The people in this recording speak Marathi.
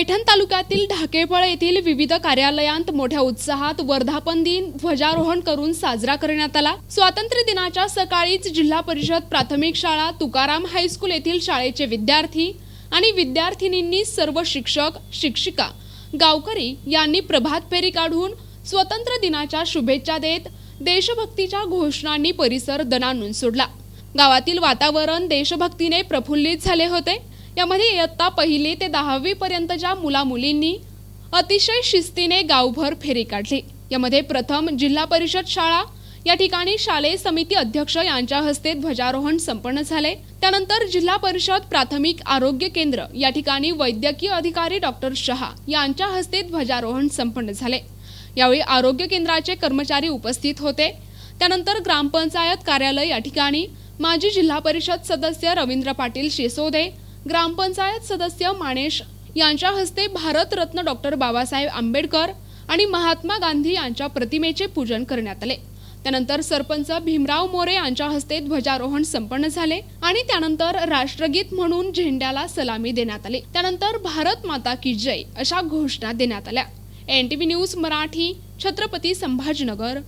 पैठण तालुक्यातील ढाकेफळ येथील विविध कार्यालयांत मोठ्या उत्साहात वर्धापन दिन ध्वजारोहण करून साजरा करण्यात आला. स्वातंत्र्य दिनाच्या सकाळीच जिल्हा परिषद प्राथमिक शाळा तुकाराम हायस्कूल येथील शाळेचे विद्यार्थी आणि विद्यार्थिनींनी सर्व शिक्षक शिक्षिका गावकरी यांनी प्रभात फेरी काढून स्वतंत्र दिनाच्या शुभेच्छा देत देशभक्तीच्या घोषणांनी परिसर दणानून सोडला. गावातील वातावरण देशभक्तीने प्रफुल्लित झाले होते. यामध्ये इयत्ता पहिली ते दहावी पर्यंतच्या मुला मुलींनी अतिशय शिस्तीने गावभर फेरी काढली. यामध्ये प्रथम जिल्हा परिषद शाळा या ठिकाणी शालेय समिती अध्यक्ष यांच्या हस्ते ध्वजारोहण संपन्न झाले. त्यानंतर जिल्हा परिषद प्राथमिक आरोग्य केंद्र या ठिकाणी वैद्यकीय अधिकारी डॉक्टर शहा यांच्या हस्ते ध्वजारोहण संपन्न झाले. यावेळी आरोग्य केंद्राचे कर्मचारी उपस्थित होते. त्यानंतर ग्रामपंचायत कार्यालय या ठिकाणी माजी जिल्हा परिषद सदस्य रवींद्र पाटील शिसोदे ग्रामपंचायत सदस्य माणेश यांच्या हस्ते भारतरत्न डॉक्टर बाबासाहेब आंबेडकर आणि महात्मा गांधी यांच्या प्रतिमेचे पूजन करण्यात आले. त्यानंतर सरपंच भीमराव मोरे यांच्या हस्ते ध्वजारोहण संपन्न झाले आणि त्यानंतर राष्ट्रगीत म्हणून झेंड्याला सलामी देण्यात आली. त्यानंतर भारत माता की जय अशा घोषणा देण्यात आल्या. N T V news Marathi Chhatrapati Sambhajinagar.